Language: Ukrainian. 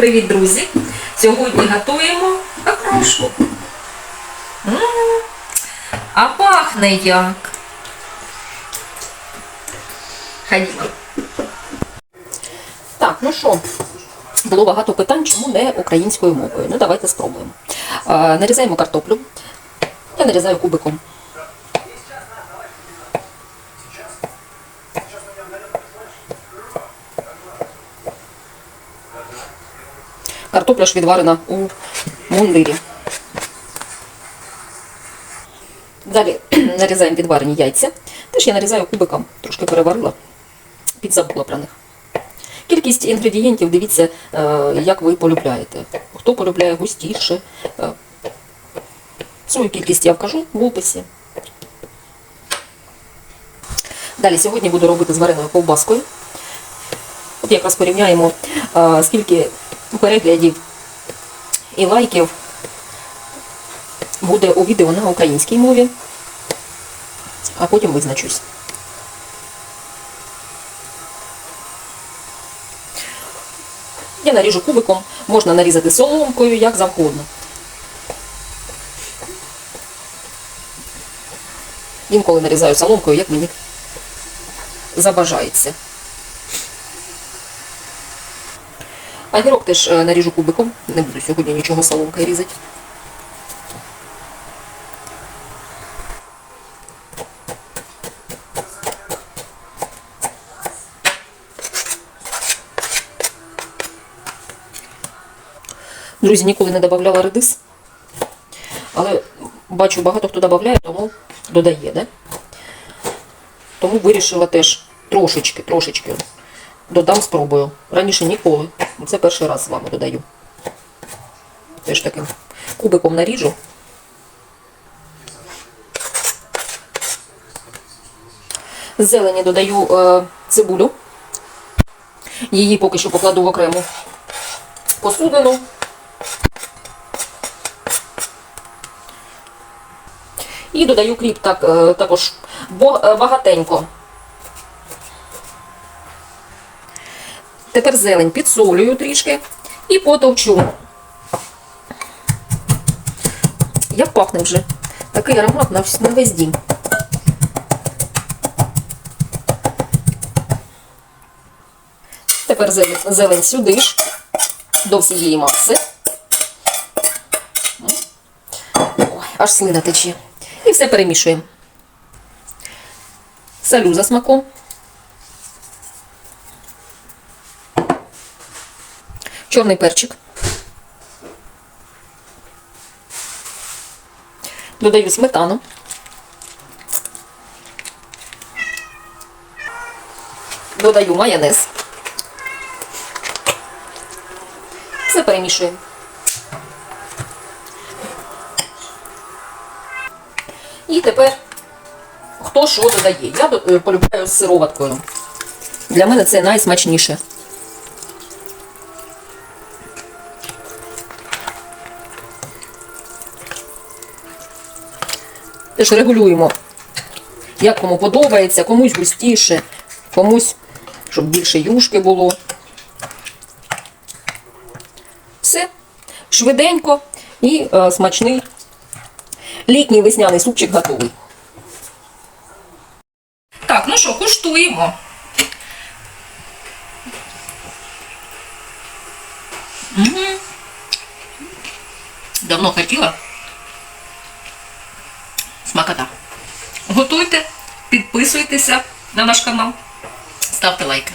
Привіт, друзі! Сьогодні готуємо окрошку. А пахне як. Ходімо. Так, ну що, було багато питань, чому не українською мовою. Ну, давайте спробуємо. Нарізаємо картоплю. Я нарізаю кубиком. Картопля ж відварена у мундирі. Далі нарізаємо відварені яйця. Теж я нарізаю кубиком, трошки переварила, підзабула про них. Кількість інгредієнтів, дивіться, е, як ви полюбляєте. Хто полюбляє густіше. е, Свою кількість я вкажу в описі. Далі сьогодні буду робити з вареною ковбаскою. От якраз порівняємо, е, скільки переглядів і лайків буде у відео на українській мові, а потім визначусь. Я наріжу кубиком, можна нарізати соломкою, як завгодно. Інколи нарізаю соломкою, як мені забажається. Огірок теж е, наріжу кубиком. Не буду сьогодні нічого соломкою різати. Друзі, ніколи не додавала редис. Але бачу, багато хто додає, тому додає, да? Тому вирішила теж трошечки, трошечки додам, спробую. Раніше ніколи. Це перший раз з вами додаю. Теж таким кубиком наріжу. З зелені додаю е, цибулю. Її поки що покладу в окрему посудину. І додаю кріп так, е, також е, багатенько. Тепер зелень підсолюю трішки і потовчу. Як пахне вже. Такий аромат на, весь дім. Тепер зелень, сюди ж, до всієї маси. Ой, аж слина тече. І все перемішуємо. Салю за смаком. Чорний перчик. Додаю сметану. Додаю майонез. Все перемішуємо. І тепер хто що додає. Я е, полюбляю з сироваткою. Для мене це найсмачніше. Теж регулюємо, як кому подобається, комусь густіше, комусь, щоб більше юшки було. Все. Швиденько і е, смачний літній весняний супчик готовий. Так, ну що, куштуємо. Давно хотіла. Смакота. Готуйте, підписуйтеся на наш канал, ставте лайки.